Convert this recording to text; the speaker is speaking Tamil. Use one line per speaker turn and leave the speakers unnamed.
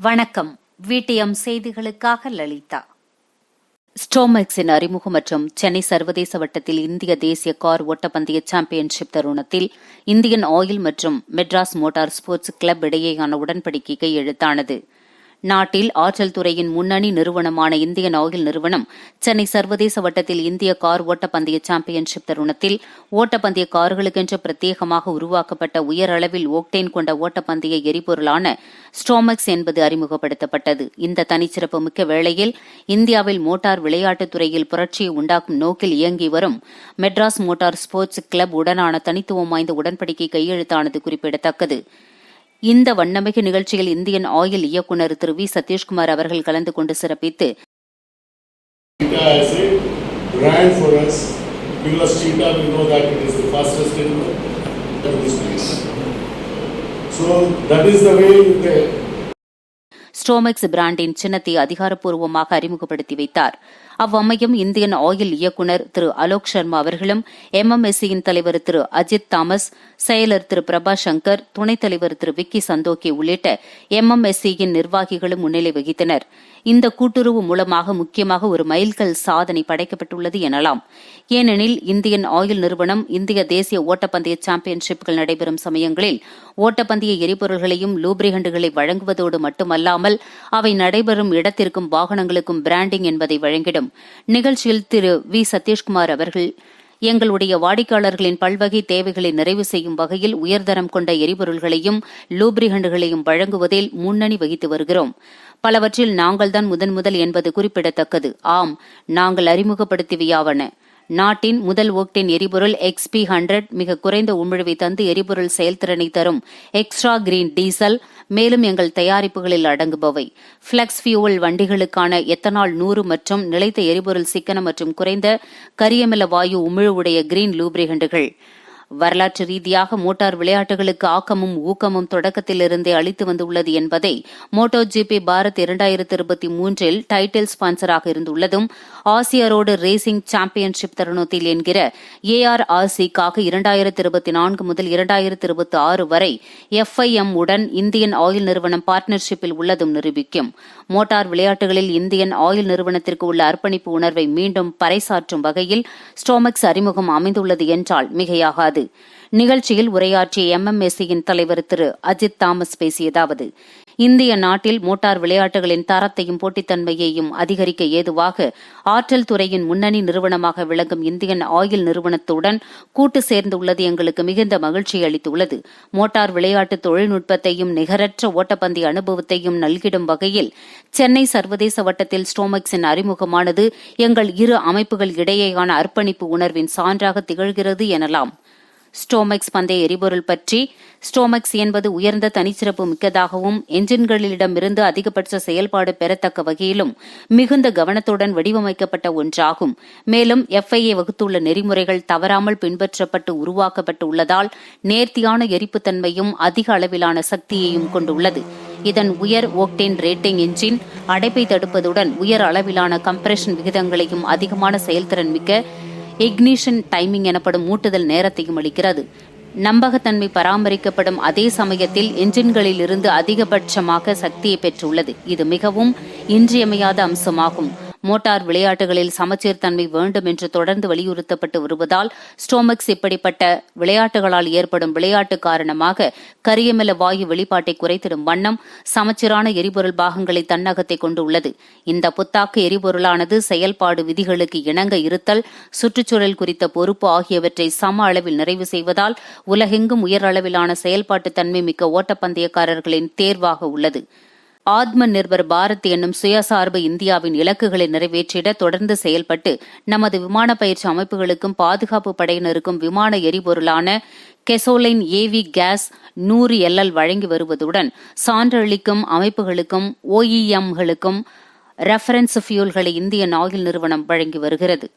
வணக்கம். வீட்டியம் செய்திகளுக்காக லலிதா. ஸ்டோமெக்ஸின் அறிமுகம் மற்றும் சென்னை சர்வதேச வட்டத்தில் இந்திய தேசிய கார் ஓட்டப்பந்தய சாம்பியன்ஷிப் தருணத்தில் இந்தியன் ஆயில் மற்றும் மெட்ராஸ் மோட்டார் ஸ்போர்ட்ஸ் கிளப் இடையேயான உடன்படிக்கை கையெழுத்தானது நாட்டில் ஆற்றல் துறையின் முன்னணி நிறுவனமான இந்தியன் ஆயில் நிறுவனம் சென்னை சர்வதேச வட்டத்தில் இந்திய கார் ஓட்டப்பந்தய சாம்பியன்ஷிப் தருணத்தில் ஓட்டப்பந்தய கார்களுக்கென்று பிரத்யேகமாக உருவாக்கப்பட்ட உயர் அளவில் ஓக்டேன் கொண்ட ஓட்டப்பந்தய எரிபொருளான ஸ்ட்ரோமக்ஸ் என்பது அறிமுகப்படுத்தப்பட்டது. இந்த தனிச்சிறப்பு மிக்க வேளையில் இந்தியாவில் மோட்டார் விளையாட்டுத் துறையில் புரட்சியை உண்டாக்கும் நோக்கில் இயங்கி வரும் மெட்ராஸ் மோட்டார் ஸ்போர்ட்ஸ் கிளப் உடனான தனித்துவம் வாய்ந்த உடன்படிக்கை கையெழுத்தானது குறிப்பிடத்தக்கது. இந்த வண்ணமிகு நிகழ்ச்சியில் இந்தியன் ஆயில் இயக்குநர் திரு வி. சதீஷ்குமார் அவர்கள் கலந்து கொண்டு சிறப்பித்து ஸ்டோமெக்ஸ் பிராண்டின் சின்னத்தை அதிகாரப்பூர்வமாக அறிமுகப்படுத்தி வைத்தார். அவ்வமயம் இந்தியன் ஆயில் இயக்குநர் திரு அலோக் சர்மா அவர்களும் எம்எம்எஸ்சியின் தலைவர் திரு அஜித் தாமஸ் செயலர் திரு பிரபா சங்கர் துணைத் தலைவர் திரு விக்கி சந்தோக்கி உள்ளிட்ட எம்எம்எஸ்சியின் நிர்வாகிகளும் முன்னிலை வகித்தனர். இந்த கூட்டுறவு மூலமாக முக்கியமாக ஒரு மைல்கல் சாதனை படைக்கப்பட்டுள்ளது எனலாம். ஏனெனில் இந்தியன் ஆயில் நிறுவனம் இந்திய தேசிய ஓட்டப்பந்தய சாம்பியன்ஷிப்கள் நடைபெறும் சமயங்களில் ஓட்டப்பந்தய எரிபொருள்களையும் லூப்ரிகண்டுகளை வழங்குவதோடு மட்டுமல்லாமல் அவை நடைபெறும் இடத்திற்கும் வாகனங்களுக்கும் பிராண்டிங் என்பதை வழங்கிடும். நிகழ்ச்சியில் திரு வி. சதீஷ்குமார் அவர்கள் எங்களுடைய வாடிக்கையாளர்களின் பல்வகை தேவைகளை நிறைவு செய்யும் வகையில் உயர்தரம் கொண்ட எரிபொருள்களையும் லூப்ரிகண்டுகளையும் வழங்குவதில் முன்னணி வகித்து வருகிறோம். பலவற்றில் நாங்கள்தான் முதன் முதல் என்பது குறிப்பிடத்தக்கது. ஆம் நாங்கள் அறிமுகப்படுத்தியவையாவன. நாட்டின் முதல் ஓக்டேன் எரிபொருள் எக்ஸ்பி ஹண்ட்ரட் மிக குறைந்த உமிழ்வை தந்து எரிபொருள் செயல்திறனை தரும் எக்ஸ்ட்ரா கிரீன் டீசல் மேலும் எங்கள் தயாரிப்புகளில் அடங்குபவை. பிளக்ஸ் ஃபியூவல் வண்டிகளுக்கான எத்தனால் நூறு மற்றும் நிலைத்த எரிபொருள் சிக்கன மற்றும் குறைந்த கரியமில வாயு உமிழ்வுடைய கிரீன் லூப்ரிகண்டுகள் வரலாற்று ரீதியாக மோட்டார் விளையாட்டுகளுக்கு ஆக்கமும் ஊக்கமும் தொடக்கத்திலிருந்தே அளித்து வந்துள்ளது என்பதை மோட்டோ ஜிபி பாரத் இரண்டாயிரத்தி இருபத்தி மூன்றில் டைட்டில் ஸ்பான்சராக இருந்துள்ளதும் ஆசிய ரோடு ரேசிங் சாம்பியன்ஷிப் தருணத்தில் என்கிற ஏஆர்ஆர்சிக்காக இரண்டாயிரத்தி இருபத்தி நான்கு முதல் இரண்டாயிரத்தி இருபத்தி ஆறு வரை எஃப்ஐஎம் உடன் இந்தியன் ஆயில் நிறுவனம் பார்ட்னர்ஷிப்பில் உள்ளதும் நிரூபிக்கும். மோட்டார் விளையாட்டுகளில் இந்தியன் ஆயில் நிறுவனத்திற்கு உள்ள அர்ப்பணிப்பு உணர்வை மீண்டும் பறைசாற்றும் வகையில் ஸ்டோமக்ஸ் அறிமுகம் அமைந்துள்ளது என்றால் மிகையாகாது. நிகழ்ச்சியில் உரையாற்றிய எம்எம்எஸ்சியின் தலைவர் திரு. அஜித் தாமஸ் பேசியதாவது இந்திய நாட்டில் மோட்டார் விளையாட்டுகளின் தரத்தையும் போட்டித்தன்மையையும் அதிகரிக்க ஏதுவாக ஆற்றல் துறையின் முன்னணி நிறுவனமாக விளங்கும் இந்தியன் ஆயில் நிறுவனத்துடன் கூட்டு சேர்ந்துள்ளது எங்களுக்கு மிகுந்த மகிழ்ச்சி அளித்துள்ளது. மோட்டார் விளையாட்டு தொழில்நுட்பத்தையும் நிகரற்ற ஓட்டப்பந்தய அனுபவத்தையும் நல்கிடும் வகையில் சென்னை சர்வதேச வட்டத்தில் ஸ்டோமக்ஸின் அறிமுகமானது எங்கள் இரு அமைப்புகள் இடையேயான அர்ப்பணிப்பு உணர்வின் சான்றாக திகழ்கிறது எனலாம். ஸ்டோமெக்ஸ் பந்தய எரிபொருள் பற்றி. ஸ்டோமெக்ஸ் என்பது உயர்ந்த தனிச்சிறப்பு மிக்கதாகவும் என்ஜின்களிடமிருந்து அதிகபட்ச செயல்பாடு பெறத்தக்க வகையிலும் மிகுந்த கவனத்துடன் வடிவமைக்கப்பட்ட ஒன்றாகும். மேலும் எஃப்ஐஏ வகுத்துள்ள நெறிமுறைகள் தவறாமல் பின்பற்றப்பட்டு உருவாக்கப்பட்டு உள்ளதால் நேர்த்தியான எரிப்புத்தன்மையும் அதிக அளவிலான சக்தியையும் கொண்டுள்ளது. இதன் உயர் ஓக்டேன் ரேட்டிங் என்ஜின் அடைப்பை தடுப்பதுடன் உயர் அளவிலான கம்ப்ரெஷன் விகிதங்களையும் அதிகமான செயல்திறன் மிக்க இக்னிஷன் டைமிங் எனப்படும் மூட்டுதல் நேரத்தையும் அளிக்கிறது. நம்பகத்தன்மை பராமரிக்கப்படும் அதே சமயத்தில் என்ஜின்களில் இருந்து அதிகபட்சமாக சக்தியை பெற்றுள்ளது. இது மிகவும் இன்றியமையாத அம்சமாகும். மோட்டார் விளையாட்டுகளில் சமச்சீர் தன்மை வேண்டும் என்று தொடர்ந்து வலியுறுத்தப்பட்டு வருவதால் ஸ்டோமக்ஸ் இப்படிப்பட்ட விளையாட்டுகளால் ஏற்படும் விளையாட்டு காரணமாக கரியமில வாயு வெளிப்பாட்டை குறைத்திடும் வண்ணம் சமச்சீரான எரிபொருள் பாகங்களை தன்னகத்தை கொண்டுள்ளது. இந்த புத்தாக்க எரிபொருளானது செயல்பாடு விதிகளுக்கு இணங்க இருத்தல் சுற்றுச்சூழல் குறித்த பொறுப்பு ஆகியவற்றை சம அளவில் நிறைவு செய்வதால் உலகெங்கும் உயர் அளவிலான செயல்பாட்டு தன்மை மிக்க ஓட்டப்பந்தயக்காரர்களின் தேர்வாக உள்ளது. ஆத்ம நிர்பர் பாரத் என்னும் சுயசார்பு இந்தியாவின் இலக்குகளை நிறைவேற்றிட தொடர்ந்து செயல்பட்டு நமது விமான பயிற்சி அமைப்புகளுக்கும் பாதுகாப்பு படையினருக்கும் விமான எரிபொருளான கெசோலைன் ஏவி கேஸ் நூறு எல்எல் வழங்கி வருவதுடன் சான்றளிக்கும் அமைப்புகளுக்கும் ஓஇஎம்களுக்கும் ரெஃபரன்ஸ் ஃபியூல்களை இந்தியன் ஆயில் நிறுவனம் வழங்கி வருகிறது.